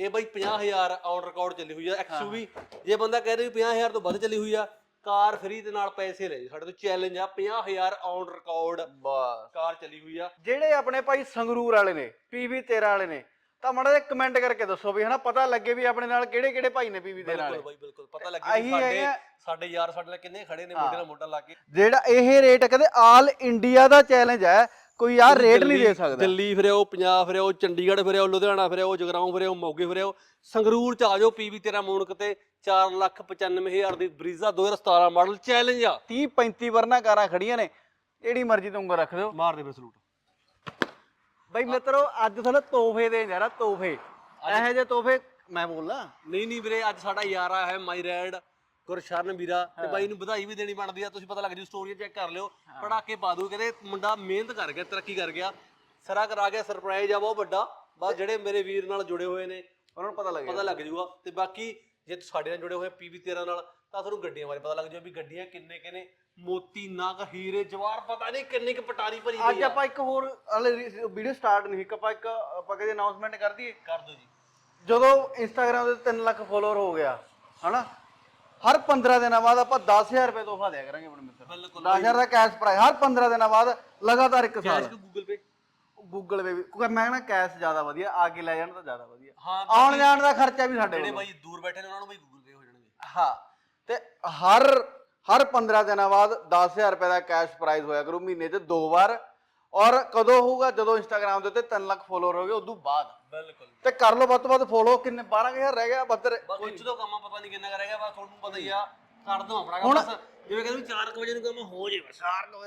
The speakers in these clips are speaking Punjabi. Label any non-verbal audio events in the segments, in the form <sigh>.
ਇਹ ਬਾਈ 50000 ਔਨ ਰਿਕਾਰਡ ਚੱਲੀ ਹੋਈ ਆ ਐਕਸਯੂਵੀ ਜੇ ਬੰਦਾ ਕਹੇ ਵੀ 50000 ਤੋਂ ਵੱਧ ਚੱਲੀ ਹੋਈ ਆ ਕਾਰ ਫ੍ਰੀ ਦੇ ਨਾਲ ਪੈਸੇ ਲੈ ਸਾਡੇ ਤੋਂ ਚੈਲੰਜ ਆ 50000 ਔਨ ਰਿਕਾਰਡ ਬਸ। ਕਾਰ ਚੱਲੀ ਹੋਈ ਆ। ਜਿਹੜੇ ਆਪਣੇ ਭਾਈ ਸੰਗਰੂਰ ਵਾਲੇ ਨੇ ਪੀਵੀ 13 ਵਾਲੇ ਨੇ ਤਾਂ ਮਾੜਾ ਜਿਹਾ ਕਮੈਂਟ ਕਰਕੇ ਦੱਸੋ ਵੀ ਹਨਾ ਪਤਾ ਲੱਗੇ ਵੀ ਆਪਣੇ ਨਾਲ ਕਿਹੜੇ ਕਿਹੜੇ ਭਾਈ ਨੇ ਪੀਵੀ 13 ਬਿਲਕੁਲ ਵਾਲੇ। ਬਾਈ ਬਿਲਕੁਲ। ਪਤਾ ਲੱਗੇ ਵੀ ਸਾਡੇ ਸਾਡੇ ਯਾਰ ਸਾਡੇ ਨਾਲ ਕਿੰਨੇ ਖੜੇ ਨੇ ਮੋਢੇ ਨਾਲ ਮੋਢਾ ਲਾ ਕੇ। ਜਿਹੜਾ ਇਹ ਰੇਟ ਕਹਿੰਦੇ ਆਲ ਇੰਡੀਆ ਦਾ ਚੈਲੰਜ ਹੈ ਕੋਈ ਯਾਰ ਰੇਟ ਨਹੀਂ ਦੇ ਸਕਦਾ। ਦਿੱਲੀ ਫਿਰਿਓ ਪੰਜਾਬ ਫਿਰਿਓ ਚੰਡੀਗੜ੍ਹ ਫਿਰਿਓ ਲੁਧਿਆਣਾ ਫਿਰਿਓ ਜਗਰਾਉਂ ਫਿਰਿਓ ਮੋਗੇ ਫਿਰਿਓ ਸੰਗਰੂਰ ਚ ਆ ਜਾਓ ਪੀਵੀ ਤੇਰਾ ਮੋਨਕ ਤੇ 495000 ਦੀ ਬਰੀਜ਼ਾ 2017 ਮਾਡਲ ਚੈਲੰਜ ਆ। 30 35 ਵਰਨਾ ਕਾਰਾਂ ਖੜੀਆਂ ਨੇ। ਜਿਹੜੀ ਮਰਜ਼ੀ ਤੋਂ ਉਂਗਲ ਰੱਖ ਦਿਓ। ਮਾਰ ਦੇ ਸਲੂਟ ਬਈ ਮਿੱਤਰੋ ਅੱਜ ਤੁਹਾਨੂੰ ਤੋਹਫੇ ਦੇ ਯਾਰਾ ਤੋਹਫੇ। ਇਹੋ ਜਿਹੇ ਤੋਹਫੇ ਮੈਂ ਬੋਲਾਂ ਨਹੀਂ ਨਹੀਂ ਵੀਰੇ ਅੱਜ ਸਾਡਾ ਯਾਰ ਆਇਆ ਹੈ ਮਾਈ ਰੈਡ। ਗੁਰਸ਼ਰਨ ਵੀਰਾ ਤੇ ਬਾਈ ਨੂੰ ਵਧਾਈ ਵੀ ਦੇਣੀ ਬਣਦੀ ਆ ਤੁਸੀਂ ਪਤਾ ਲੱਗ ਜੂ ਸਟੋਰੀ ਚੈੱਕ ਕਰ ਲਿਓ ਪੜਾਕੇ ਪਾ ਦੂ ਕਹਿੰਦੇ ਮੁੰਡਾ ਮਿਹਨਤ ਕਰ ਗਿਆ ਤਰੱਕੀ ਕਰ ਗਿਆ ਸਰਾ ਕਰਾ ਗਿਆ ਸਰਪ੍ਰਾਈਜ਼ ਆ ਬਹੁਤ ਵੱਡਾ ਬਸ ਜਿਹੜੇ ਮੇਰੇ ਵੀਰ ਨਾਲ ਜੁੜੇ ਹੋਏ ਨੇ ਉਹਨਾਂ ਨੂੰ ਪਤਾ ਲੱਗਿਆ ਪਤਾ ਲੱਗ ਜੂਗਾ। ਤੇ ਬਾਕੀ ਜੇ ਤੁਸੀਂ ਸਾਡੇ ਨਾਲ ਜੁੜੇ ਹੋਏ ਪੀਵੀ 13 ਨਾਲ ਤਾਂ ਤੁਹਾਨੂੰ ਗੱਡੀਆਂ ਬਾਰੇ ਪਤਾ ਲੱਗ ਜਾਊ ਵੀ ਗੱਡੀਆਂ ਕਿੰਨੇ ਕਿੰਨੇ ਮੋਤੀ ਨਗ ਹੀਰੇ ਜਵਾਰ ਪਤਾ ਨਹੀਂ ਕਿੰਨੀ ਕੁ ਪਟਾਰੀ ਭਰੀ ਅੱਜ ਹੋਈ ਆ। ਆਪਾਂ ਇੱਕ ਹੋਰ ਵੀਡੀਓ ਸਟਾਰਟ ਨਹੀਂ ਇੱਕ ਆਪਾਂ ਇੱਕ ਆਪਾਂ ਕਹਿੰਦੇ ਅਨਾਉਂਸਮੈਂਟ ਕਰ ਦਈਏ? ਕਰ ਦਿਓ ਜੀ। ਜਦੋਂ ਇੰਸਟਾਗ੍ਰam ਤੇ 3 ਲੱਖ ਫੋਲੋਅਰ ਹੋ ਗਿਆ ਹਨਾ? ਹਰ 15 ਦਿਨਾਂ ਬਾਅਦ ਆਪਾਂ 10000 ਰੁਪਏ ਤੋਹਫਾ ਦਿਆ ਕਰਾਂਗੇ ਆਪਣੇ ਮਿੱਤਰ। ਬਿਲਕੁਲ 10000 ਦਾ ਕੈਸ਼ ਪ੍ਰਾਈਜ਼ ਹਰ 15 ਦਿਨਾਂ ਬਾਅਦ ਲਗਾਤਾਰ ਇੱਕ ਸਾਲ। Cash Google Pay Google Pay ਵੀ ਕਿਉਂਕਿ ਮੈਂ ਕਹਿੰਦਾ ਕੈਸ਼ ਜ਼ਿਆਦਾ ਵਧੀਆ ਆ ਕੇ ਲੈ ਜਾਣ ਤਾਂ ਜ਼ਿਆਦਾ ਵਧੀਆ। ਹਾਂ ਆਉਣ ਜਾਣ ਦਾ ਖਰਚਾ ਵੀ ਸਾਡੇ ਜਿਹੜੇ ਬਾਈ ਦੂਰ ਬੈਠੇ ਨੇ ਉਹਨਾਂ ਨੂੰ ਬਾਈ ਗੂਗਲ ਪੇ ਹੋ ਜਾਣਗੇ। ਹਾਂ ਤੇ ਹਰ ਹਰ 15 ਦਿਨਾਂ ਬਾਅਦ 10000 ਰੁਪਏ ਦਾ ਕੈਸ਼ ਪ੍ਰਾਈਜ਼ ਹੋਇਆ ਕਰੂ ਮਹੀਨੇ 'ਚ ਦੋ ਵਾਰ। ਔਰ ਕਦੋਂ ਹੋਊਗਾ? ਜਦੋਂ ਇੰਸਟਾਗ੍ਰam ਦੇ ਉੱਤੇ 3 ਲੱਖ ਫੋਲੋਅਰ ਹੋ ਗਏ ਉਦੋਂ ਬਾਅਦ। ਬਿਲਕੁਲ। ਤੇ ਕਰ ਲਓ ਵੱਧ ਤੋਂ ਵੱਧ ਫੋਲੋ ਕਿੰਨੇ 12000 ਰਹਿ ਗਿਆ? ਬੱਦਰ ਬਸ ਕੁਝ ਤੋਂ ਕੰਮ ਪਤਾ ਨਹੀਂ ਕਿੰਨਾ ਕਰੇਗਾ ਬਸ ਤੁਹਾਨੂੰ ਪਤਾ ਹੀ ਆ। ਕਰ ਦੋ ਆਪਣਾ ਕੰਮ ਬਸ। ਜਿਵੇਂ ਕਹਿੰਦੇ 4 ਵਜੇ ਨੂੰ ਕੰਮ ਹੋ ਜੇ ਬਸ।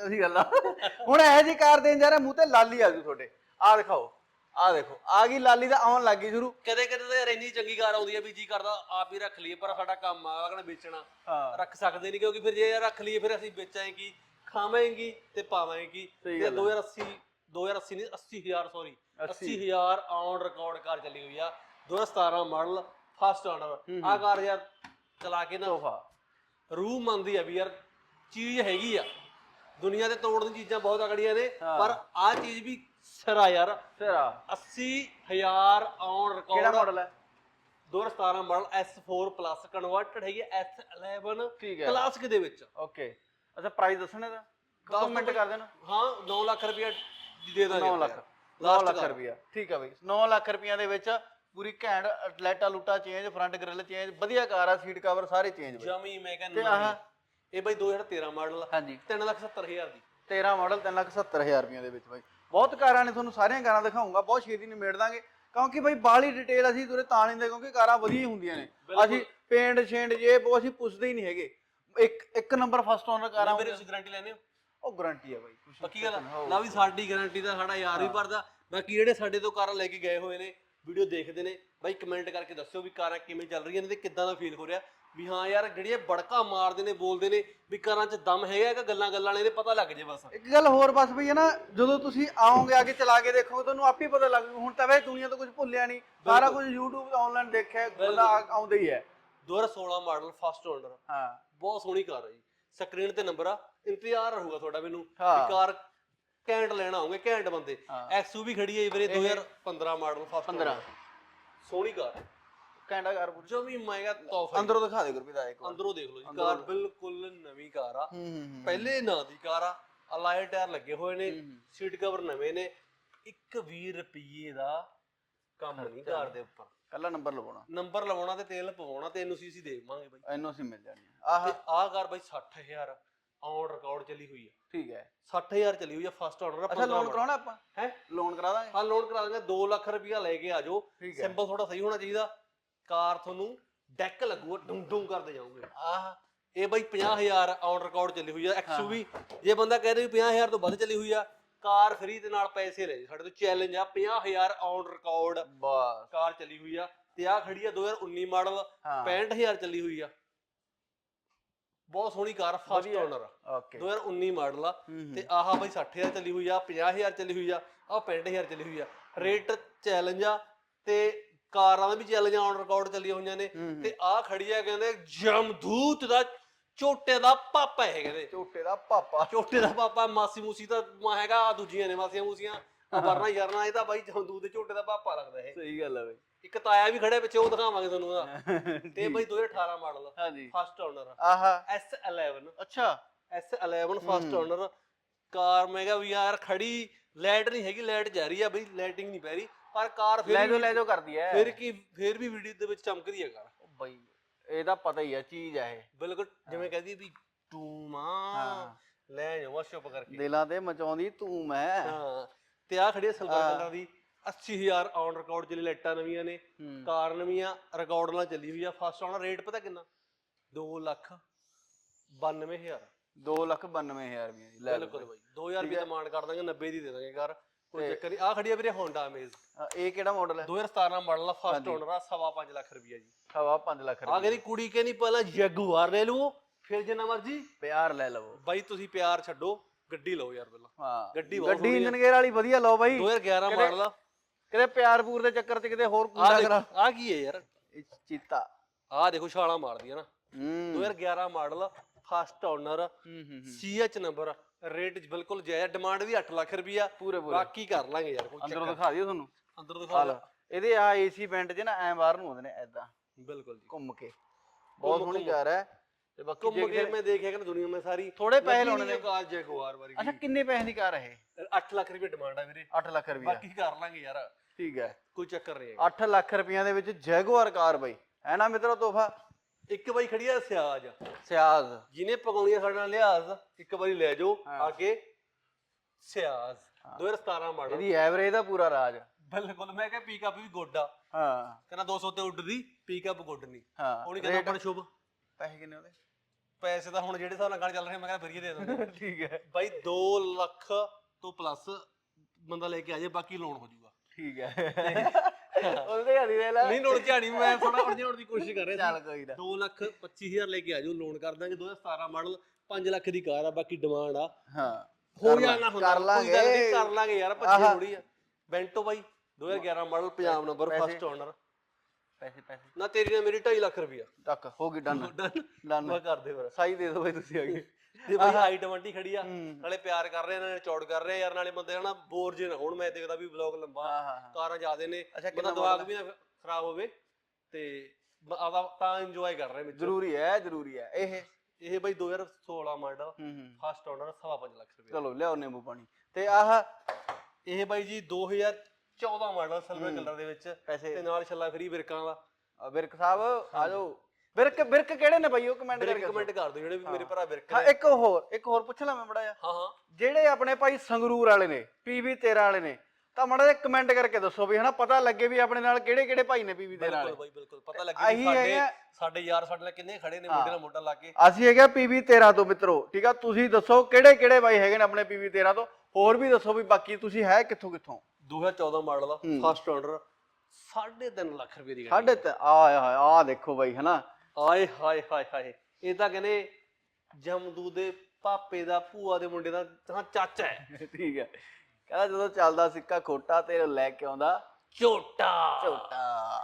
ਅਸੀਂ ਗੱਲਾਂ <laughs> ਹੁਣ ਇਹੋ ਜੀ ਕਾਰ ਦੇਣ ਜਾ ਰਿਹਾ ਮੂੰਹ ਤੇ ਲਾਲੀ ਆ ਜੂ ਤੁਹਾਡੇ। ਆ ਦਿਖਾਓ ਆ ਦੇਖੋ। ਆ ਗਈ ਲਾਲੀ ਦਾ ਆਉਣ ਲੱਗੀ ਸ਼ੁਰੂ। ਕਦੇ ਕਦੇ ਤਾਂ ਯਾਰ ਇੰਨੀ ਚੰਗੀ ਕਾਰ ਆਉਂਦੀ ਆ ਵੀ ਜੀ ਕਰਦਾ ਆਪ ਹੀ ਰੱਖ ਲਈਏ ਪਰ ਸਾਡਾ ਕੰਮ ਆ ਅਗਲਾ ਵੇਚਣਾ। ਹਾਂ। ਰੱਖ ਸਕਦੇ ਨਹੀਂ ਕਿਉਂਕਿ ਫਿਰ ਜੇ ਰੱਖ ਲਈਏ ਫਿਰ ਅਸੀਂ ਵੇਚਾਂਗੇ ਖਾਵਾਂਗੇ ਤੇ ਪਾਵਾਂਗੇ। ਸਹੀ ਤੇ ਗੱਲ 2080 2080 ਨਹੀਂ 80000 ਸੌਰੀ 80000 ਔਨ ਰਿਕਾਰਡ ਕਾਰ ਚੱਲੀ ਹੋਈ ਆ। 2017 ਮਾਡਲ ਫਸਟ ਓਨਰ ਆ ਕਾਰ ਯਾਰ ਚਲਾ ਕੇ ਨਾ ਤੋਹਫਾ। ਰੂਹ ਮੰਨਦੀ ਆ ਵੀ ਯਾਰ ਚੀਜ਼ ਹੈਗੀ ਆ। ਦੁਨੀਆ ਤੇ ਤੋੜਨ ਦੀ ਚੀਜ਼ਾਂ ਬਹੁਤ ਅਗੜੀਆਂ ਨੇ ਪਰ ਆ ਚੀਜ਼ ਵੀ ਸਿਰਾ ਯਾਰ। ਤੇਰਾ 80000 ਔਨ ਕਿਹੜਾ ਰਿਕਾਰਡ ਮਾਡਲ ਹੈ 2017 ਮਾਡਲ S4 ਪਲੱਸ ਕਨਵਰਟਡ ਹੈਗੀ S11 ਠੀਕ ਹੈ। ਕਲਾਸਿਕ ਦੇ ਵਿੱਚ। ਓਕੇ ਅੱਛਾ ਪ੍ਰਾਈਸ ਦੱਸਣਾ ਦਾ ਕਮੈਂਟ ਕਰ ਦੇਣਾ। ਹਾਂ 9 ਲੱਖ ਰੁਪਏ ਦੇ ਦਾਂਗੇ 9 ਲੱਖ। 9 ਲੱਖ ਰੁਪਿਆ ਠੀਕ ਆ ਬਈ। 9 ਲੱਖ ਰੁਪਈਆਂ ਦੇ ਵਿੱਚ ਪੂਰੀ ਘੈਂਟ ਲੈਟਾ ਲੂਟਾ ਚੇਂਜ ਫਰੰਟ ਗ੍ਰਿਲ ਚੇਂਜ ਵਧੀਆ ਕਾਰ ਆ ਸੀਟ ਕਵਰ ਸਾਰੇ ਚੇਂਜ ਬਈ। ਜਮੀ ਮੈਂ ਕਹਿੰਦਾ ਇਹ ਬਾਈ 2013 ਮਾਡਲ ਹਾਂਜੀ। 3 ਲੱਖ 70 ਹਜ਼ਾਰ ਦੀ। 13 ਮਾਡਲ 370000 ਰੁਪਈਆਂ ਦੇ ਵਿੱਚ ਬਾਈ। ਬਹੁਤ ਕਾਰਾਂ ਨੇ ਤੁਹਾਨੂੰ ਸਾਰੀਆਂ ਕਾਰਾਂ ਦਿਖਾਉਂਗਾ ਬਹੁਤ ਛੇਤੀ ਨਿਮੇੜ ਦਾਂਗੇ। ਕਿਉਂਕਿ ਬਾਈ ਬਾਹਲੀ ਡਿਟੇਲ ਅਸੀਂ ਤੁਰੇ ਤਾਂ ਨਹੀਂ ਦੇ ਕਿਉਂਕਿ ਕਾਰਾਂ ਵਧੀਆ ਹੁੰਦੀਆਂ ਨੇ। ਅਸੀਂ ਪੇਂਟ ਛੇਂਡ ਜੇ ਉਹ ਅਸੀਂ ਪੁੱਛਦੇ ਹੀ ਨਹੀਂ ਹੈਗੇ। ਇੱਕ ਇੱਕ ਨੰਬਰ ਫਸਟ ਓਨਰ ਕਾਰਾਂ ਮੇਰੇ ਤੁਸੀਂ ਗਾਰੰਟੀ ਲੈਣੇ ਹੋ। ਉਹ ਗਾਰੰਟੀ ਆ ਬਾਈ ਕੁਛ ਪੱਕੀ ਗੱਲ ਆ? ਲਾ ਵੀ ਸਾਡੀ ਗਾਰੰਟੀ ਦਾ ਸਾਡਾ ਯਾਰ ਵੀ ਭਰਦਾ। ਬਾਕੀ ਜਿਹੜੇ ਸਾਡੇ ਤੋਂ ਕਾਰਾਂ ਲੈ ਕੇ ਗਏ ਹੋਏ ਨੇ ਵੀਡੀਓ ਦੇਖਦੇ ਨੇ ਬਾਈ ਕਮੈਂਟ ਕਰਕੇ ਦੱਸਿਓ ਵੀ ਕਾਰਾਂ ਕਿਵੇਂ ਚੱਲ ਰਹੀਆਂ ਨੇ ਤੇ ਕਿੱਦਾਂ ਦਾ ਫੀਲ ਹੋ ਰਿਹਾ। ਵੀ ਹਾਂ ਯਾਰ ਜਿਹੜੀਆਂ ਬੜਕਾ ਮਾਰਦੇ ਨੇ ਬੋਲਦੇ ਨੇ ਵੀ ਕਾਰਾਂ 'ਚ ਦਮ ਹੈਗਾ ਕਿ ਗੱਲਾਂ ਗੱਲਾਂ ਵਾਲੇ ਨੇ ਪਤਾ ਲੱਗ ਜੇ ਬਸ। ਇੱਕ ਗੱਲ ਹੋਰ ਬਸ ਬਈ ਹੈ ਨਾ ਜਦੋਂ ਤੁਸੀਂ ਆਓਗੇ ਆ ਕੇ ਚਲਾ ਕੇ ਦੇਖੋਗੇ ਤੁਹਾਨੂੰ ਆਪੇ ਪਤਾ ਲੱਗ ਜੂ। ਹੁਣ ਤਾਂ ਵੈਸੇ ਦੁਨੀਆ ਤੋਂ ਕੁਝ ਭੁੱਲਿਆ ਨਹੀਂ। ਸਾਰਾ ਕੁਝ YouTube ਤੇ ਆਨਲਾਈਨ ਦੇਖਿਆ ਬੰਦਾ ਆ- ਆਉਂਦਾ ਹੀ ਹੈ। 2016 ਮਾਡਲ ਫਸਟ ਓਨਰ ਹਾਂ। ਬਹੁਤ ਸੋਹਣੀ ਕਾਰ ਹੈ ਜੀ। ਸਕਰੀਨ ਤੇ ਨੰਬਰ ਆ ਇੰਤਜ਼ਾਰ ਰਹੂਗਾ ਤੁਹਾਡਾ ਮੈਨੂੰ ਹਾਂ। ਵੀ ਕਾਰ ਘੈਂਟ ਲੈਣਾ ਹੋਗੇ ਘੈਂਟ ਬੰਦੇ। ਹਾਂ। ਐਕਸੂ ਵੀ ਖੜੀ ਹੈ ਜੀ ਵੀਰੇ 2015 ਮਾਡਲ ਫਸਟ 15 ਸੋਹਣੀ ਕਾਰ ਹੈ ਕੈਂਡਾ ਕਾਰ ਪੂਰੀ। ਜਮੀ ਮਹਿੰਗਾ ਤੋਹਫਾ ਅੰਦਰੋਂ ਦਿਖਾ ਦੇ ਗੁਰਪ੍ਰੀਤ ਆ ਇੱਕ ਵਾਰ। ਅੰਦਰੋਂ ਦੇਖ ਲਓ ਜੀ ਕਾਰ ਬਿਲਕੁਲ ਨਵੀਂ ਕਾਰ ਆ। ਹੂੰ ਹੂੰ ਪਹਿਲੇ ਨਾਂ ਦੀ ਕਾਰ ਆ ਅਲਾਈ ਟਾਇਰ ਲੱਗੇ ਹੋਏ ਨੇ ਸੀਟ ਕਵਰ ਨਵੇਂ ਨੇ। 1 ਰੁਪਏ ਦਾ ਕੰਮ ਨਹੀਂ ਕਾਰ ਦੇ ਉੱਪਰ। ਕੱਲਾ ਨੰਬਰ ਲਵਾਉਣਾ। ਨੰਬਰ ਲਵਾਉਣਾ ਤੇ ਤੇਲ ਪਵਾਉਣਾ ਤੇ ਐਨਓਸੀ ਸੀ ਦੇਵਾਂਗੇ ਬਾਈ। ਐਨਓਸੀ ਮਿਲ ਜਾਣੀ ਆ। ਆਹ ਤੇ ਆਹ ਕਾਰ ਬਾਈ 60000 ਔਨ ਰਿਕਾਰਡ ਚੱਲੀ ਹੋਈ ਆ। ਠੀਕ ਹੈ। 60000 ਚੱਲੀ ਹੋਈ ਆ ਫਸਟ ਆਰਡਰ ਅੱਛਾ ਲੋਨ ਕਰਾਉਣਾ ਆਪਾਂ? ਹੈ? ਲੋਨ ਕਰਾ ਦਾਂਗੇ? ਹਾਂ ਲੋਨ ਕਰਾ ਦਾਂਗੇ। 2 ਲੱਖ ਰੁਪਇਆ ਲੈ ਕੇ ਆ ਜਾਓ। ਠੀਕ ਹੈ। ਸਿੰਬਲ ਸਹੀ ਹੋਣਾ ਚਾਹੀਦਾ। ਕਾਰ ਤੁਹਾਨੂੰ ਡੈਕ ਲੱਗੂਗਾ ਡੂੰ ਡੂੰ ਕਰਦੇ ਜਾਓਗੇ। ਆਹ। ਇਹ ਬਾਈ 50000 ਔਨ ਰਿਕਾਰਡ ਚੱਲੀ ਹੋਈ ਆ। ਐਕਸਯੂਵੀ ਜੇ ਬੰਦਾ ਕਹੇ ਵੀ 50000 ਤੋਂ ਵੱਧ ਚੱਲੀ ਹੋਈ ਆ ਕਾਰ ਫ੍ਰੀ ਦੇ ਨਾਲ ਪੈਸੇ ਲੈ ਜੀ। ਸਾਡੇ ਤੋਂ ਚੈਲੰਜ ਆ 50000 ਔਨ ਰਿਕਾਰਡ ਬਸ। ਕਾਰ ਚੱਲੀ ਹੋਈ ਆ ਤੇ ਆ ਖੜੀ ਆ 2019 ਮਾਡਲ ਹਾਂ। 65000 ਚੱਲੀ ਹੋਈ ਆ। ਬਹੁਤ ਸੋਹਣੀ ਕਾਰ ਫਸਟ ਓਨਰ ਆ। ਓਕੇ 2019 ਮਾਡਲ ਆ। ਤੇ ਆਹ ਬਈ 60000 ਚੱਲੀ ਹੋਈ ਆ 50000 ਚੱਲੀ ਹੋਈ ਆ ਆਹ 65000 ਚੱਲੀ ਹੋਈ ਆ। ਰੇਟ ਚੈਲੰਜ ਆ ਤੇ ਕਾਰਾਂ ਦਾ ਵੀ ਚੈਲੰਜ ਔਨ ਰਿਕਾਰਡ ਚੱਲੀਆਂ ਹੋਈਆਂ ਨੇ। ਤੇ ਆਹ ਖੜੀ ਆ ਕਹਿੰਦੇ ਜਮਦੂਤ ਦਾ ਝੋਟੇ ਦਾ ਪਾਪਾ ਹੈ ਕਹਿੰਦੇ ਝੋਟੇ ਦਾ ਪਾਪਾ। ਝੋਟੇ ਦਾ ਪਾਪਾ ਮਾਸੀ ਮੂਸੀ ਤਾਂ ਮਾ ਹੈਗਾ ਆਹ ਦੂਜੀਆਂ ਨੇ ਮਾਸੀਆਂ ਮੂਸੀਆਂ। ਵਰਨਾ ਯਰਨਾ ਇਹ ਤਾਂ ਬਾਈ ਜਮਦੂਤ ਦੇ ਝੋਟੇ ਦਾ ਪਾਪਾ ਲੱਗਦਾ ਇਹ। ਸਹੀ ਗੱਲ ਆ ਬਈ। ਇੱਕ ਤਾਇਆ ਵੀ ਖੜਿਆ ਪਿੱਛੇ ਉਹ ਦਿਖਾਵਾਂਗੇ ਤੁਹਾਨੂੰ ਉਹਦਾ। <laughs> ਤੇ ਬਈ 2018 ਮਾਡਲ ਹਾਂਜੀ। ਫਸਟ ਓਨਰ ਆਹਾ। S11 ਅੱਛਾ। S11 ਫਸਟ ਓਨਰ ਕਾਰ ਮੈਂ ਕਿਹਾ ਵੀ ਯਾਰ ਖੜੀ ਲਾਈਟ ਨਹੀਂ ਹੈਗੀ ਲਾਈਟ ਜਾ ਰਹੀ ਆ ਬਈ ਲਾਈਟਿੰਗ ਨਹੀਂ ਪੈ ਰਹੀ। ਪਰ ਕਾਰ ਲੈ ਫਿਰ ਜੋ ਵੀ ਲੈ ਜੋ ਕਰਦੀ ਐ। ਫਿਰ ਕੀ ਫਿਰ ਵੀ ਵੀਡੀਓ ਦੇ ਵਿੱਚ ਚਮਕ ਰਹੀ ਹੈ ਕਾਰ। ਬਈ ਇਹਦਾ ਪਤਾ ਹੀ ਆ ਚੀਜ਼ ਆ ਇਹ। ਬਿਲਕੁਲ ਜਿਵੇਂ ਕਹਦੀ ਵੀ ਤੂੰ ਮਾਂ ਲੈ ਜਾਓ ਸ਼ੁਪ ਕਰਕੇ। ਦਿਲਾਂ ਤੇ ਮਚਾਉਂਦੀ ਤੂੰ ਮੈਂ ਹਾਂ ਤੇ ਆ ਖੜੀ ਸਿਲਵਰ ਹਾਂ। ਕਲਰ ਦੀ 80000 ਔਨ ਰਿਕਾਰਡ ਜਿਹੜੀ ਲਾਈਟਾਂ ਨਵੀਆਂ ਨੇ। ਕਾਰ ਨਵੀਆਂ ਰਿਕਾਰਡ ਨਾਲ ਚੱਲੀ ਹੋਈ ਆ ਫਸਟ ਆਉਣਾ ਰੇਟ ਪਤਾ ਕਿੰਨਾ? 2 ਲੱਖ 92000 2 ਲੱਖ 92000 ਰੁਪਏ ਦੀ ਲੈ ਲਓ ਬਿਲਕੁਲ ਬਾਈ। 2000 ਰੁਪਏ ਡਿਮਾਂਡ ਕਰ ਦਾਂਗੇ 90 ਦੀ ਦੇ ਦਾਂਗੇ ਕਾਰ ਕੋਈ ਚੱਕਰ ਨਹੀਂ ਆ ਖੜੀ ਆ ਵੀਰੇ ਅਮੇਜ਼ ਹਾਂ, ਇਹ ਕਿਹੜਾ ਮਾਡਲ ਹੈ? 2017 ਮਾਡਲ ਆ ਫਸਟ ਓਨਰ ਆ ਸਵਾ ਪੰਜ ਲੱਖ ਰੁਪਈਆ ਜੀ। ਹਵਾ 5 ਲੱਖ ਆ ਰੁਪਏ ਕਹਿੰਦੀ ਕੁੜੀ ਕਹਿੰਦੀ ਪਹਿਲਾਂ ਜੈਗੂਆਰ ਲੈ ਲਓ ਫਿਰ ਜਿੰਨਾ ਮਰਜ਼ੀ ਪਿਆਰ ਲੈ ਲਵੋ। ਬਾਈ ਤੁਸੀਂ ਪਿਆਰ ਛੱਡੋ ਗੱਡੀ ਲਓ ਯਾਰ ਪਹਿਲਾਂ। ਹਾਂ। ਗੱਡੀ ਬਹੁਤ ਗੱਡੀ। ਇੰਜਨ ਗੇਅਰ ਵਾਲੀ ਵਧੀਆ ਲਓ ਬਾਈ। 2011 ਕਿਤੇ- ਮਾਡਲ ਆ ਕਿਤੇ ਪਿਆਰ ਪੂਰ ਦੇ ਚੱਕਰ 'ਚ ਕਿਤੇ ਹੋਰ ਆ ਕਰਾ ਦੇਖੋ ਆ ਕੀ ਹੈ ਯਾਰ? ਇਹ ਚੀਤਾ। ਆ ਦੇਖੋ ਛਾਲਾਂ ਮਾਰਦੀ ਹੈ। ਨਾ ਹੂੰ 2011 ਮਾਡਲ ਫਸਟ ਓਨਰ ਹੂੰ ਹੂੰ। ਸੀਐਚ ਨੰਬਰ ਰੇਟ ਬਿਲਕੁਲ ਜਾਇਜ਼ ਡਿਮਾਂਡ ਵੀ 8 ਲੱਖ ਰੁਪਈਆ। ਪੂਰੇ ਪੂਰੇ। ਬਾਕੀ ਕਰ ਲਾਂਗੇ ਯਾਰ ਕੋਈ ਅੰਦਰੋਂ ਦਿਖਾ ਦਿਓ ਤੁਹਾਨੂੰ। ਅੰਦਰ ਦਿਖਾ ਲਓ ਇਹਦੇ ਆ ਏਸੀ ਵੈਂਟ 'ਚ ਨਾ ਐ ਬਾਹਰ ਨੂੰ ਆਉਂਦੇ ਨੇ ਐਦਾਂ ਬਿਲਕੁਲ ਜੀ। ਘੁੰਮ ਕੇ। ਬਹੁਤ ਘੁੰਮ- ਸੋਹਣੀ ਕਾਰ ਹੈ। ਤੇ ਬਾਕੀ ਘੁੰਮ ਜੇ ਕੇ ਮੈਂ ਦੇਖਿਆ ਕਿ ਦੁਨੀਆ ਮੈਂ ਸਾਰੀ ਥੋੜੇ ਪੈਸੇ ਲਾਉਣੇ ਨੇ। ਕਾਰ ਜੈਗੁਆਰ ਵਰਗੀ ਅੱਛਾ ਕਿੰਨੇ ਪੈਸੇ ਦੀ ਕਾਰ ਹੈ ਇਹ? 8 ਲੱਖ ਰੁਪਏ ਡਿਮਾਂਡ ਆ ਵੀਰੇ। 8 ਲੱਖ ਰੁਪਏ ਬਾਕੀ ਕਰ ਲਾਂਗੇ ਯਾਰ। ਠੀਕ ਹੈ। ਕੋਈ ਚੱਕਰ ਨਹੀਂ 8 ਲੱਖ ਰੁਪਈਆਂ ਦੇ ਵਿੱਚ ਜੈਗੁਆਰ ਕਾਰ ਬਾਈ। ਹੈ ਨਾ ਮਿੱਤਰੋ ਤੋਹਫਾ? ਇੱਕ ਬਾਈ ਖੜੀ ਆ ਸਿਆਜ। ਸਿਆਜ਼। ਜਿਹਨੇ ਪਕਾਉਣੀ ਆ ਸਾਡੇ ਨਾਲ ਲਿਆਜ਼ ਇੱਕ ਵਾਰੀ ਲੈ ਜਾਓ ਹਾਂ। ਆ ਕੇ ਸਿਆਜ਼। 2017 ਮਾਡਲ। ਇਹਦੀ ਐਵਰੇਜ ਦਾ ਪੂਰਾ ਰਾਜ। ਬਿਲਕੁਲ ਮੈਂ ਕਿਹਾ ਪੀਕਅਪ ਵੀ ਗੁੱਡ। ਆ ਹਾਂ। ਕਹਿੰਦਾ 200 ਤੇ ਉੱਡਦੀ ਪੀਕਅਪ ਗੁੱਡ ਨਹੀਂ ਹਾਂ। ਉਹ ਨਹੀਂ ਕਹਿੰਦਾ Rate? ਆਪਣਾ ਸ਼ੁਭ। ਪੈਸੇ ਕਿੰਨੇ ਉਹਦੇ? ਪੈਸੇ ਤਾਂ ਹੁਣ ਜਿਹੜੇ ਹਿਸਾਬ ਨਾਲ ਗਾਣੇ ਚੱਲ ਰਹੇ ਮੈਂ ਕਹਿੰਦਾ ਫਰੀਏ ਦੇ ਦਿੰਦੇ। <laughs> ਠੀਕ ਹੈ। ਬਾਈ 2 ਲੱਖ ਤੋਂ ਪਲੱਸ ਬੰਦਾ ਲੈ ਕੇ ਆ ਜਾਏ ਬਾਕੀ ਲੋਨ ਹੋ ਜਾਊਗਾ। ਠੀਕ ਹੈ। ਉਹਦੇ ਹੱਥੀ ਦੇ ਲੈ। ਨਹੀਂ ਲੋਨ ਝਾਣੀ ਮੈਂ ਥੋੜਾ ਉਲਝਾਉਣ ਦੀ ਕੋਸ਼ਿਸ਼ ਕਰ ਰਿਹਾ ਚੱਲ ਕੋਈ ਨਾ। 2 ਲੱਖ 25000 ਲੈ ਕੇ ਆ ਜਾਓ ਲੋਨ ਕਰ ਦਾਂਗੇ। 2017 ਮਾਡਲ 5 ਲੱਖ ਦੀ ਕਾਰ ਆ ਬਾਕੀ ਡਿਮਾਂਡ ਆ। ਹਾਂ। ਹੋ ਜਾਣਾ ਹੁੰਦਾ ਕਰ ਲਾਂਗੇ। ਕਰ ਲਾਂਗੇ ਯਾਰ ਭੱਜੀ। ਥੋੜੀ ਆ। ਬੈਂਟੋ ਬਾਈ 2011 model Punjab number? First owner ਪੈਸੇ ਪੈਸੇ ਨਾ ਤੇਰੀ ਨਾ ਮੇਰੀ 2.5 ਲੱਖ ਰੁਪਇਆ ਤੱਕ ਹੋ ਗਈ ਡਨ ਡਨ ਮੈਂ ਕਰ ਦੇ ਫਿਰ। ਸਾਈ ਦੇ ਦਿਓ ਬਈ ਤੁਸੀਂ ਆ ਗਏ। ਤੇ ਬਾਈ ਹਾਈ 20 ਖੜੀ ਆ। ਨਾਲੇ ਪਿਆਰ ਕਰ ਰਹੇ ਨਾਲੇ ਚੌੜ ਕਰ ਰਹੇ ਯਾਰ ਨਾਲੇ ਬੰਦੇ ਹਨਾ ਬੋਰ ਜੇ ਨਾ ਹੋਣ ਮੈਂ ਦੇਖਦਾ ਵੀ ਵਲੌਗ ਲੰਬਾ ਕਾਰਾਂ ਜ਼ਿਆਦੇ ਨੇ ਬੰਦਾ ਦਿਮਾਗ ਵੀ ਨਾ ਖਰਾਬ ਹੋਵੇ ਤੇ ਆਦਾ ਤਾਂ ਇੰਜੋਏ ਕਰ ਰਹੇ ਵਿੱਚ ਜ਼ਰੂਰੀ ਹੈ ਜ਼ਰੂਰੀ ਹੈ। ਇਹ ਇਹ ਬਾਈ 2016 ਮਾਡਲ ਫਸਟ ਓਨਰ 5.5 ਲੱਖ ਰੁਪਏ। ਚਲੋ ਲਿਆਓ ਨਿੰਬੂ ਪਾਣੀ। ਤੇ ਆਹ ਇਹ ਬਾਈ ਜੀ 2014 ਮਾਡਲ ਸਿਲਵਰ ਕਲਰ ਦੇ ਵਿੱਚ ਤੇ ਨਾਲ ਛੱਲਾ ਫਰੀ ਬਿਰਕਾਂ ਦਾ ਆ, ਵਿਰਕ ਸਾਹਿਬ ਆ ਜਾਓ। ਵਿਰਕ ਵਿਰਕ ਕਿਹੜੇ ਨੇ ਬਾਈ ਉਹ ਕਮੈਂਟ ਕਰਕੇ ਕਮੈਂਟ ਕਰ ਦਿਓ ਜਿਹੜੇ ਵੀ ਮੇਰੇ ਭਰਾ ਬਿਰਕ ਹਾਂ ਨੇ। ਇੱਕ ਹੋਰ ਇੱਕ ਹੋਰ ਪੁੱਛ ਲਾਂ ਮੈਂ ਬੜਾ ਜਿਹਾ। ਹਾਂ ਹਾਂ। ਜਿਹੜੇ ਆਪਣੇ ਭਾਈ ਸੰਗਰੂਰ ਵਾਲੇ ਨੇ ਪੀਵੀ 13 ਵਾਲੇ ਨੇ ਤਾਂ ਮੜਾ ਜਿਹਾ ਕਮੈਂਟ ਕਰਕੇ ਦੱਸੋ ਵੀ ਹਨਾ ਪਤਾ ਲੱਗੇ ਵੀ ਆਪਣੇ ਨਾਲ ਕਿਹੜੇ ਕਿਹੜੇ ਭਾਈ ਨੇ ਪੀਵੀ 13 ਬਿਲਕੁਲ ਵਾਲੇ। ਬਾਈ ਬਿਲਕੁਲ। ਪਤਾ ਲੱਗੇ ਵੀ ਸਾਡੇ ਹੈਗਾ- ਸਾਡੇ ਯਾਰ ਸਾਡੇ ਨਾਲ ਕਿੰਨੇ ਖੜੇ ਨੇ ਮੋਢੇ ਨਾਲ ਮੋਢਾ ਲਾ ਕੇ। ਅਸੀਂ ਹੈਗਾ ਪੀਵੀ 13 ਤੋਂ ਮਿੱਤਰੋ ਠੀਕ ਆ? ਤੁਸੀਂ ਦੱਸੋ ਕਿਹੜੇ ਕਿਹੜੇ ਬਾਈ ਹੈਗੇ ਨੇ ਆਪਣੇ ਪੀਵੀ 13 ਤੋਂ? ਹੋਰ ਵੀ ਦੱਸੋ ਵੀ ਬਾਕੀ ਤੁਸੀਂ ਹੈ ਕਿੱਥੋਂ ਕਿੱਥੋਂ? 2014 ਮਾਡਲ ਦਾ। ਫਸਟ ਆਰਡਰ 3.5 ਲੱਖ ਰੁਪਏ ਦੀ ਗੱਡੀ ਸਾਢੇ ਤੇ ਆਏ ਹਾਏ ਆ ਦੇਖੋ ਬਾਈ ਹਨਾ? ਆਏ ਹਾਏ ਹਾਏ ਹਾਏ। ਇਹ ਤਾਂ ਕਹਿੰਦੇ ਜਮਦੂ ਦੇ ਪਾਪੇ ਦਾ ਭੂਆ ਦੇ ਮੁੰਡੇ ਦਾ ਤਾਂ ਚਾਚਾ ਹੈ। ਠੀਕ ਹੈ। ਕਹਿੰਦਾ ਜਦੋਂ ਚੱਲਦਾ ਸਿੱਕਾ ਖੋਟਾ ਤੇ ਲੈ ਕੇ ਆਉਂਦਾ ਝੋਟਾ। ਝੋਟਾ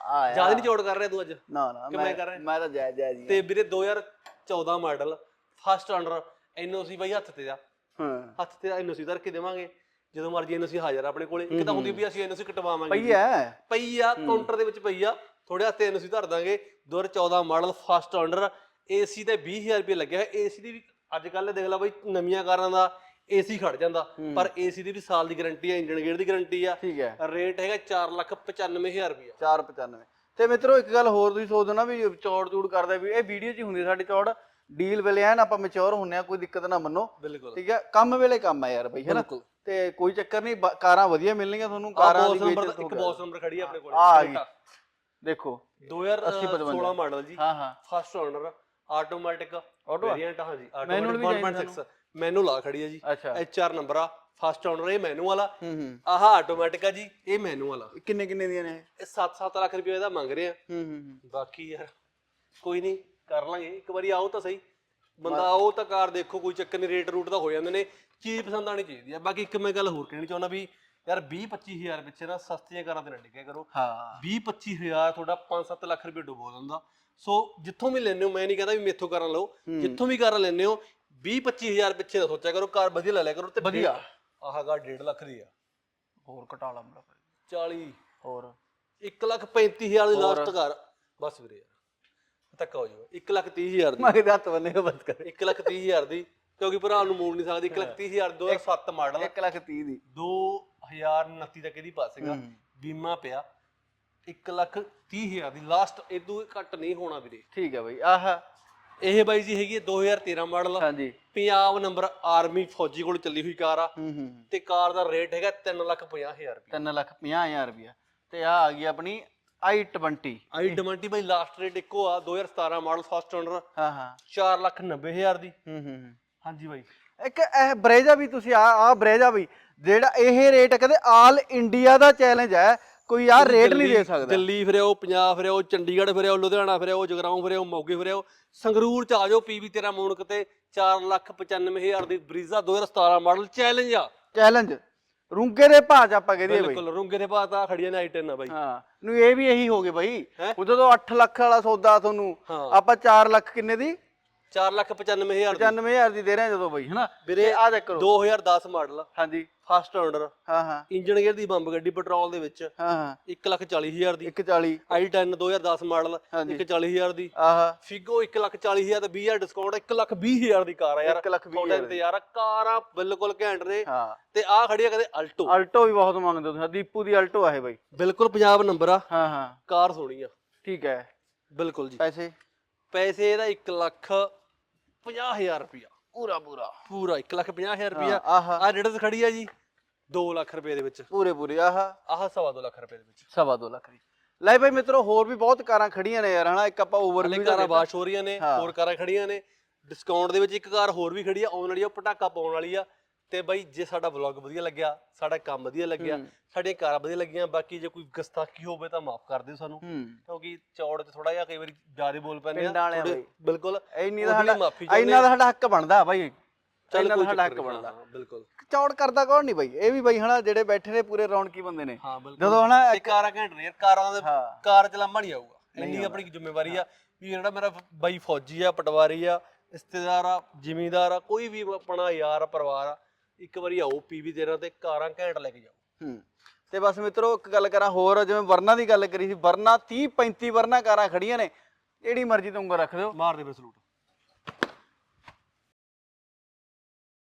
ਆਇਆ। ਜ਼ਿਆਦਾ ਨਹੀਂ ਚੋੜ ਕਰ ਰਿਹਾ ਤੂੰ ਅੱਜ? ਨਾ ਨਾ ਮੈਂ ਕਰ ਰਿਹਾ? ਮੈਂ ਤਾਂ ਜੈ ਜੈ ਜੀ ਤੇ ਵੀਰੇ 2014 ਮਾਡਲ ਫਸਟ ਆਰਡਰ ਐਨਓਸੀ ਬਾਈ ਹੱਥ ਤੇ ਆ। ਹਾਂ। ਹੱਥ ਤੇ ਐਨਓਸੀ ਧਰ ਕੇ ਦੇਵਾਂਗੇ। ਜਦੋਂ ਮਰਜ਼ੀ ਐਨਓਸੀ ਹਾਜ਼ਰ ਆਪਣੇ ਕੋਲੇ। ਇੱਕ ਤਾਂ ਹੁੰਦੀ ਵੀ ਅਸੀਂ ਐਨਓਸੀ ਕਟਵਾਵਾਂਗੇ ਪਈ ਹੈ। ਪਈ ਆ ਕਾਊਂਟਰ ਦੇ ਵਿੱਚ ਪਈ ਆ। ਥੋੜੇ ਹੱਥੇ ਐਨਓਸੀ ਧਰ ਦਾਂਗੇ। 2014 ਮਾਡਲ ਫਸਟ ਆਰਡਰ। ਏਸੀ ਤੇ 20000 ਰੁਪਏ ਲੱਗਿਆ। ਏਸੀ ਦੀ ਵੀ ਅੱਜ ਕੱਲ ਦੇਖ ਲੈ ਬਈ ਨਵੀਆਂ ਕਾਰਾਂ ਦਾ ਏਸੀ ਖੜ ਜਾਂਦਾ। ਪਰ ਏਸੀ ਦੀ ਵੀ ਸਾਲ ਦੀ ਗਾਰੰਟੀ ਆ ਇੰਜਨ ਗੇਅਰ ਦੀ ਗਾਰੰਟੀ ਆ। ਠੀਕ ਹੈ। ਰੇਟ ਹੈਗਾ 495000 ਰੁਪਏ। 495 ਤੇ ਮਿੱਤਰੋ ਇੱਕ ਗੱਲ ਹੋਰ ਤੁਸੀਂ ਸੋਚਦੇ ਹੋ ਨਾ ਵੀ ਚੌੜ ਚੂੜ ਕਰਦੇ ਵੀ ਇਹ ਵੀਡੀਓ 'ਚ ਹੀ ਹੁੰਦੀ ਸਾਡੀ ਚੌੜ। ਡੀਲ ਵੇਲੇ ਐਨ ਆਪਾਂ ਮੈਚੁਰ ਹੁੰਨੇ ਆ ਕੋਈ ਦਿੱਕਤ ਨਾ ਮੰਨੋ। ਬਿਲਕੁਲ। ਠੀਕ ਹੈ? ਕੰਮ ਵੇਲੇ ਕੰਮ ਹੈ ਯਾਰ ਬਈ ਹੈਨਾ। ਤੇ ਕੋਈ ਚੱਕਰ ਨਹੀਂ ਕਾਰਾਂ ਵਧੀਆ ਮਿਲਣਗੀਆਂ ਤੁਹਾਨੂੰ ਕਾਰਾਂ ਦੀ ਹੋ ਇੱਕ। ਬੌਸ ਨੰਬਰ ਖੜੀ ਆ ਆਪਣੇ ਕੋਲੇ। ਆ ਆ ਗਈ ਦੇਖੋ 2016 ਮਾਡਲ ਜੀ ਹਾਂ ਹਾਂ। ਫਸਟ ਓਨਰ ਆਟੋਮੈਟਿਕ Auto ਆ? ਵੇਰੀਐਂਟ ਹਾਂ ਜੀ Manual ਵੀ ਆਟੋਮੈਟਿਕ ਚਾਹੀਦਾ 1.6 ਮੈਨੂਅਲ ਆ ਖੜੀ ਆ ਜੀ। ਅੱਛਾ। ਆਰ ਨੰਬਰ ਆ ਫਸਟ ਓਨਰ ਇਹ ਮੈਨੂਅਲ ਆ ਹੂੰ ਹੂੰ। ਆਹ ਆਟੋਮੈਟਿਕ ਆ ਜੀ ਇਹ ਮੈਨੂਅਲ ਆ ਕਿੰਨੇ ਕਿੰਨੇ ਦੀਆਂ ਨੇ ਇਹ? ਇਹ 7-7 ਲੱਖ ਰੁਪਏ ਦਾ ਮੰਗ ਰਹੇ ਆ। ਹੂੰ ਹੂੰ ਹੂੰ। ਬਾਕੀ ਯਾਰ ਕੋਈ ਨਹੀਂ ਕਰ ਲਾਂਗੇ। ਇੱਕ ਵਾਰੀ ਆਓ ਤਾਂ ਸਹੀ। ਬੰਦਾ ਆਓ ਤਾਂ ਕਾਰ ਦੇਖੋ ਕੋਈ ਚੱਕਰ ਨਹੀਂ ਰੇਟ ਰੂਟ ਤਾਂ ਹੋ ਜਾਂਦੇ ਨੇ। ਚੀਜ਼ ਪਸੰਦ ਆਣੀ ਚਾਹੀਦੀ ਆ। ਬਾਕੀ ਇੱਕ ਮੈਂ ਗੱਲ ਹੋਰ ਕਹਿਣੀ ਚਾਹੁੰਦਾ ਵੀ ਯਾਰ 20 25000 ਪਿੱਛੇ ਨਾ ਸਸਤੀਆਂ ਕਾਰਾਂ ਤੇ ਨਾ ਡਿੱਗਿਆ ਕਰੋ। ਹਾਂ। 20 25000 ਤੁਹਾਡਾ 5-7 ਲੱਖ ਰੁਪਏ ਡੁਬੋ ਦਿੰਦਾ। ਸੋ ਜਿੱਥੋਂ ਵੀ ਲੈਣੇ ਹੋ ਮੈਂ ਨਹੀਂ ਕਹਿੰਦਾ ਵੀ ਮੇਥੋਂ ਕਾਰਾਂ ਲਓ। ਜਿੱਥੋਂ ਵੀ ਕਾਰਾਂ ਲੈਣੇ ਹੋ 20 25000 ਪਿੱਛੇ ਨਾ ਸੋਚਿਆ ਕਰੋ ਕਾਰ ਵਧੀਆ ਲੈ ਲਿਆ ਕਰੋ ਤੇ ਵਧੀਆ। ਆਹ ਗਾ 1.5 ਲੱਖ ਦੀ ਆ। ਹੋਰ ਘਟਾ ਲਾ ਮੇਰਾ 40 ਹੋਰ। 1 ਲੱਖ 35000 ਦੀ। ਲਾਸਟ ਕਰ। ਬਸ ਵੀਰੇ ਯਾਰ ਧੱਕਾ ਹੋ ਜਾਊਗਾ 1 ਲੱਖ 30000 ਦੀ। ਮੈਂ ਹੱਥ ਬੰਨੇ ਬਸ ਕਰ। 1 ਲੱਖ 30000 ਦੀ। ਕਿਉਂਕਿ ਭਰਾ ਨੂੰ ਮੋੜ ਨਹੀਂ ਸਕਦੀ 1 ਲੱਖ 30000 2007 ਮਾਡਲ। 1 ਲੱਖ 30 ਦੀ। 2029 ਤੱਕ ਇਹਦੀ ਪਾਸ ਹੈਗਾ ਹੂੰ। ਬੀਮਾ ਪਿਆ। 1 ਲੱਖ 30000 ਦੀ ਲਾਸਟ ਇਦੋਂ ਘੱਟ ਨਹੀਂ ਹੋਣਾ ਵੀਰੇ। ਠੀਕ ਹੈ ਬਾਈ ਆਹ। ਇਹ ਬਾਈ ਜੀ ਹੈਗੀ ਹੈ 2013 ਮਾਡਲ। ਹਾਂਜੀ। ਪੰਜਾਬ ਨੰਬਰ ਆਰਮੀ ਫੌਜੀ ਕੋਲ ਚੱਲੀ ਹੋਈ ਕਾਰ ਆ। ਤੇ ਕਾਰ ਦਾ ਰੇਟ ਹੈਗਾ 3 ਲੱਖ 50000 ਰੁਪਏ 3 ਲੱਖ 50000 ਰੁਪਇਆ ਤੇ ਆ ਆ ਗਈ ਆਪਣੀ i20 ਆਈ ਡਿਮਾਂਡੀ ਬਾਈ ਲਾਸਟ ਰੇਟ ਇੱਕੋ ਆ 2017 ਮਾਡਲ ਫਸਟ ਓਨਰ ਹਾਂ ਹਾਂ। 4 ਲੱਖ 90000 ਦੀ। ਹੂੰ ਹੂੰ। ਹਾਂਜੀ ਬਾਈ। ਇੱਕ ਇਹ ਬਰੇਜਾ ਵੀ ਤੁਸੀਂ ਆ ਆ ਬਰੇਜਾ ਵੀ ਜਿਹੜਾ ਇਹ ਰੇਟ ਕਹਿੰਦੇ ਆਲ ਇੰਡੀਆ ਦਾ ਚੈਲੰਜ ਹੈ ਕੋਈ ਆ ਰੇਟ ਨਹੀਂ ਦੇ ਸਕਦਾ। ਦਿੱਲੀ ਫਿਰਿਓ ਪੰਜਾਬ ਫਿਰਿਓ ਚੰਡੀਗੜ੍ਹ ਫਿਰਿਓ ਲੁਧਿਆਣਾ ਫਿਰਿਓ ਜਗਰਾਉਂ ਫਿਰਿਓ ਮੋਗੇ ਫਿਰਿਓ ਸੰਗਰੂਰ ਚ ਆ ਜਾਓ ਪੀਵੀ ਤੇਰਾ ਮੋਨਕ ਤੇ 4 ਲੱਖ 95000 ਦੀ ਬਰੀਜ਼ਾ 2017 ਮਾਡਲ ਚੈਲੰਜ ਆ। ਚੈਲੰਜ ਰੁੰਗੇ ਦੇ ਭਾਅ ਚ ਆਪਾਂ ਕਹਦੇ ਬਈ ਬਿਲਕੁਲ ਰੁੰਗੇ ਦੇ ਬਾਅਦ ਆ ਖੜੀਆਂ ਨੇ i10 ਆ ਬਾਈ। ਹਾਂ ਨੂੰ ਇਹ ਵੀ ਇਹੀ ਹੋ ਗਏ ਬਈ? ਉਦੋਂ ਤੋਂ 8 ਲੱਖ ਵਾਲਾ ਸੌਦਾ ਤੁਹਾਨੂੰ ਆਪਾਂ 4 ਲੱਖ ਕਿੰਨੇ ਦੀ? 4 ਲੱਖ 95000 ਦੀ। 95000 ਦੀ ਦੇ ਰਹੇ ਜਦੋਂ ਬਈ ਹਨਾ? ਵੀਰੇ ਆ ਚੈੱਕ ਕਰੋ 2010 ਮਾਡਲ ਹਾਂਜੀ। ਫਸਟ ਓਨਰ ਹਾਂ ਹਾਂ। ਇੰਜਨ ਗੇਅਰ ਦੀ ਬੰਬ ਗੱਡੀ ਪੈਟਰੋਲ ਦੇ ਵਿੱਚ। ਹਾਂ ਹਾਂ। 1 ਲੱਖ 40000 ਦੀ। 140 i10 2010 ਮਾਡਲ ਹਾਂਜੀ। 1 40000 ਦੀ। ਆਹ। ਫਿਗੋ 1 ਲੱਖ 40000 ਤੇ 20000 ਡਿਸਕਾਊਂਟ 1 ਲੱਖ 20000 ਦੀ ਕਾਰ ਆ ਯਾਰ। 1 ਲੱਖ ਵੀਹ ਤੁਹਾਡੇ ਹਜ਼ਾਰ ਦੀ। ਇੰਤਜ਼ਾਰ ਆ। ਕਾਰਾਂ ਬਿਲਕੁਲ ਘੈਂਟ ਨੇ। ਹਾਂ। ਤੇ ਆ ਖੜੀ ਆ ਕਦੇ ਅਲਟੋ ਅਲਟੋ ਵੀ ਬਹੁਤ ਮੰਗਦੇ ਤੁਸੀਂ। ਦੀਪੂ ਦੀ ਅਲਟੋ ਆ ਇਹ ਬਈ। ਬਿਲਕੁਲ ਪੰਜਾਬ ਨੰਬਰ ਆ। ਹਾਂ ਹਾਂ। ਕਾਰ ਸੋਹਣੀ ਆ। ਠੀਕ ਹੈ। ਬਿਲਕੁਲ ਜੀ। ਪੈਸੇ? ਪੈਸੇ ਇਹਦਾ 1 ਲੱਖ 50000 ਰੁਪਿਆ ਪੂਰਾ ਪੂਰਾ। ਪੂਰਾ 1 ਲੱਖ 50000 ਰੁਪਿਆ ਆਹ। ਆ ਜਿਹੜਾ ਖੜੀ ਆ ਜੀ 2 ਲੱਖ ਰੁਪਏ ਦੇ ਵਿੱਚ। ਪੂਰੇ ਪੂਰੇ ਆਹ। ਆਹ ਸਵਾ 2 ਲੱਖ ਰੁਪਏ ਦੇ ਵਿੱਚ। ਸਵਾ ਦੋ ਲੱਖ ਦੀ ਲੈ ਭਾਈ ਮਿੱਤਰੋ ਹੋਰ ਵੀ ਬਹੁਤ ਕਾਰਾਂ ਖੜੀਆਂ ਨੇ ਯਾਰ ਹਨਾ? ਇੱਕ ਆਪਾਂ ਹਲੇ ਓਵਰਵਿਊ ਕਾਰਾਂ ਬਾਸ਼ ਹੋ ਰਹੀਆਂ ਨੇ। ਹੋਰ ਕਾਰਾਂ ਖੜੀਆਂ ਨੇ। ਡਿਸਕਾਊਂਟ ਦੇ ਵਿੱਚ ਇੱਕ ਕਾਰ ਹੋਰ ਵੀ ਖੜੀ ਆ ਆਉਣ ਵਾਲੀ ਆ ਪਟਾਕਾ ਪਾਉਣ ਵਾਲੀ ਆ। ਤੇ ਬਾਈ ਜੇ ਸਾਡਾ ਵਲੌਗ ਵਧੀਆ ਲੱਗਿਆ ਸਾਡਾ ਕੰਮ ਵਧੀਆ ਲੱਗਿਆ। ਸਾਡੀਆਂ ਕਾਰਾਂ ਵਧੀਆ ਲੱਗੀਆਂ ਬਾਕੀ ਜੇ ਕੋਈ ਗਸਤਾਖੀ ਹੋਵੇ ਤਾਂ ਮਾਫ ਕਰ ਦਿਓ ਸਾਨੂੰ। ਕਿਉਂਕਿ ਚੌੜ ਤੇ ਥੋੜਾ ਜਿਹਾ ਕਈ ਵਾਰੀ ਜ਼ਿਆਦਾ ਬੋਲ ਪੈਂਦੇ ਆ। ਬਾਈ। ਬਿਲਕੁਲ। ਇੰਨੀ ਦਾ ਸਾਡਾ ਇੰਨਾ ਦਾ ਸਾਡਾ ਹੱਕ ਬਣਦਾ ਭਾਈ ਚੱਲ ਕੋਈ ਸਾਡਾ ਹੱਕ ਬਣਦਾ। ਬਿਲਕੁਲ। ਚੌੜ ਕਰਦਾ ਕੌਣ ਨਹੀਂ ਬਾਈ? ਇਹ ਵੀ ਬਾਈ ਹਨਾ ਜਿਹੜੇ ਬੈਠੇ ਨੇ ਪੂਰੇ ਰੌਣਕੀ ਬੰਦੇ ਨੇ। ਜਦੋਂ ਹਨਾ ਕਾਰਾਂ ਘੈਂਟ ਨੇ ਕਾਰਾਂ ਦੇ ਕਾਰ ਚਲਾਂਬਾ ਨਹੀਂ ਆਊਗਾ। ਇੰਨੀ ਆਪਣੀ ਜ਼ਿੰਮੇਵਾਰੀ ਆ ਵੀ ਜਿਹੜਾ ਮੇਰਾ ਬਾਈ ਫੌਜੀ ਆ ਪਟਵਾਰੀ ਆ ਰਿਸ਼ਤੇਦਾਰ ਆ ਜ਼ਿਮੀਂਦਾਰ ਆ ਕੋਈ ਵੀ ਆਪਣਾ ਯਾਰ ਪਰਿਵਾਰ ਆ ਇੱਕ ਵਾਰੀ ਆਓ ਪੀਵੀ ਤੇਰਾ ਤੇ ਕਾਰਾਂ ਘੈਂਟ ਲੈ ਕੇ ਜਾਓ। ਹੂੰ। ਤੇ ਬਸ ਮਿੱਤਰੋ ਇੱਕ ਗੱਲ ਕਰਾਂ ਹੋਰ ਜਿਵੇਂ ਵਰਨਾ ਦੀ ਗੱਲ ਕਰੀ ਸੀ ਵਰਨਾ 30 35 ਵਰਨਾ ਕਾਰਾਂ ਖੜੀਆਂ ਨੇ ਜਿਹੜੀ ਮਰਜ਼ੀ ਤੋਂ ਉਂਗਲ ਰੱਖ ਦਿਓ। ਮਾਰ ਦੇ ਸਲੂਟ।